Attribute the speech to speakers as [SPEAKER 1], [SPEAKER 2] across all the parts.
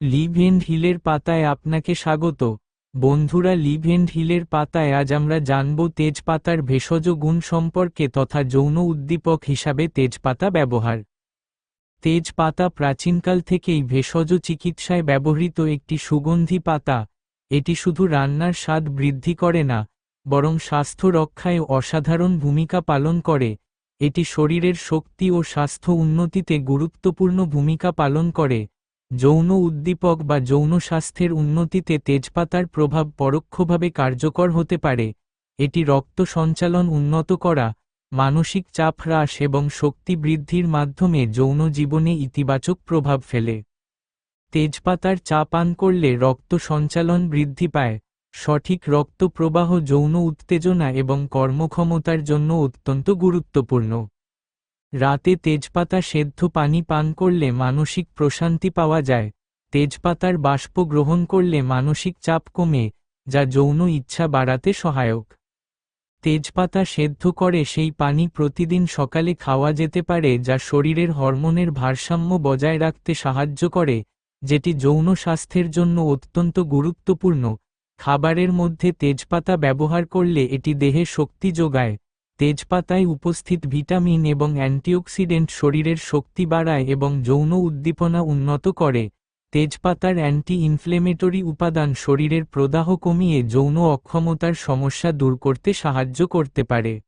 [SPEAKER 1] Leave and হিলের পাতায় আপনাকে স্বাগত। বন্ধুরা লিভ এন্ড হিলের পাতায় আজ আমরা জানব তেজপাতার ভেষজ গুণ সম্পর্কে তথা যৌন উদ্দীপক হিসাবে তেজপাতা ব্যবহার। তেজপাতা প্রাচীনকাল থেকেই ভেষজ চিকিৎসায় ব্যবহৃত একটি সুগন্ধি পাতা। এটি শুধু রান্নার স্বাদ বৃদ্ধি করে না, বরং স্বাস্থ্য রক্ষায় অসাধারণ ভূমিকা পালন করে। এটি শরীরের শক্তি ও স্বাস্থ্য উন্নতিতে গুরুত্বপূর্ণ ভূমিকা পালন করে। যৌন উদ্দীপক বা যৌন স্বাস্থ্যের উন্নতিতে তেজপাতার প্রভাব পরোক্ষভাবে কার্যকর হতে পারে। এটি রক্ত সঞ্চালন উন্নত করা, মানসিক চাপ হ্রাস এবং শক্তি বৃদ্ধির মাধ্যমে যৌন জীবনে ইতিবাচক প্রভাব ফেলে। তেজপাতার চা পান করলে রক্ত সঞ্চালন বৃদ্ধি পায়। সঠিক রক্ত প্রবাহ যৌন উত্তেজনা এবং কর্মক্ষমতার জন্য অত্যন্ত গুরুত্বপূর্ণ। রাতে তেজপাতা সেদ্ধ পানি পান করলে মানসিক প্রশান্তি পাওয়া যায়, তেজপাতার বাষ্প গ্রহণ করলে মানসিক চাপ কমে, যা যৌন ইচ্ছা বাড়াতে সহায়ক। তেজপাতা সেদ্ধ করে সেই পানি প্রতিদিন সকালে খাওয়া যেতে পারে যা শরীরের হরমোনের ভারসাম্য বজায় রাখতে সাহায্য করে, যেটি যৌন স্বাস্থ্যের জন্য অত্যন্ত গুরুত্বপূর্ণ। খাবারের মধ্যে তেজপাতা ব্যবহার করলে এটি দেহে শক্তি যোগায়। তেজপাতায় উপস্থিত ভিটামিন এবং অ্যান্টিঅক্সিডেন্ট শরীরের শক্তি বাড়ায় এবং যৌন উদ্দীপনা উন্নত করে। তেজপাতার অ্যান্টি ইনফ্লেমেটরি উপাদান শরীরের প্রদাহ কমিয়ে যৌন অক্ষমতার সমস্যা দূর করতে সাহায্য করতে পারে।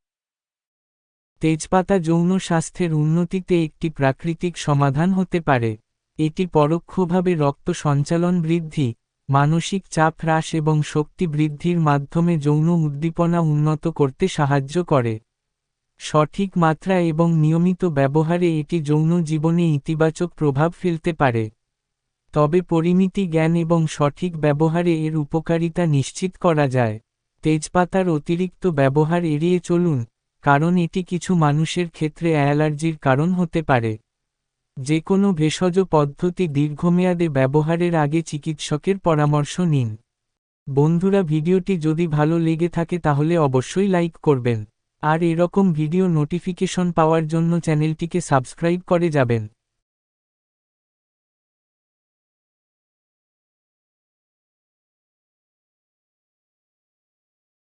[SPEAKER 1] তেজপাতা যৌন স্বাস্থ্যের উন্নতিতে একটি প্রাকৃতিক সমাধান হতে পারে। এটি পরোক্ষভাবে রক্ত সঞ্চালন বৃদ্ধি মানসিক চাপ হ্রাস এবং শক্তি বৃদ্ধির মাধ্যমে যৌন উদ্দীপনা উন্নত করতে সাহায্য করে। সঠিক মাত্রা এবং নিয়মিত ব্যবহারে এটি যৌন জীবনে ইতিবাচক প্রভাব ফেলতে পারে। তবে পরিমিতি জ্ঞান এবং সঠিক ব্যবহারে এর উপকারিতা নিশ্চিত করা যায়। তেজপাতার অতিরিক্ত ব্যবহার এড়িয়ে চলুন, কারণ এটি কিছু মানুষের ক্ষেত্রে অ্যালার্জির কারণ হতে পারে। যে কোনো ভেষজ পদ্ধতি দীর্ঘমেয়াদে ব্যবহারের আগে চিকিৎসকের পরামর্শ নিন। বন্ধুরা, ভিডিওটি যদি ভালো লেগে থাকে তাহলে অবশ্যই লাইক করবেন। আর এরকম ভিডিও নোটিফিকেশন পাওয়ার জন্য চ্যানেলটিকে সাবস্ক্রাইব করে যাবেন।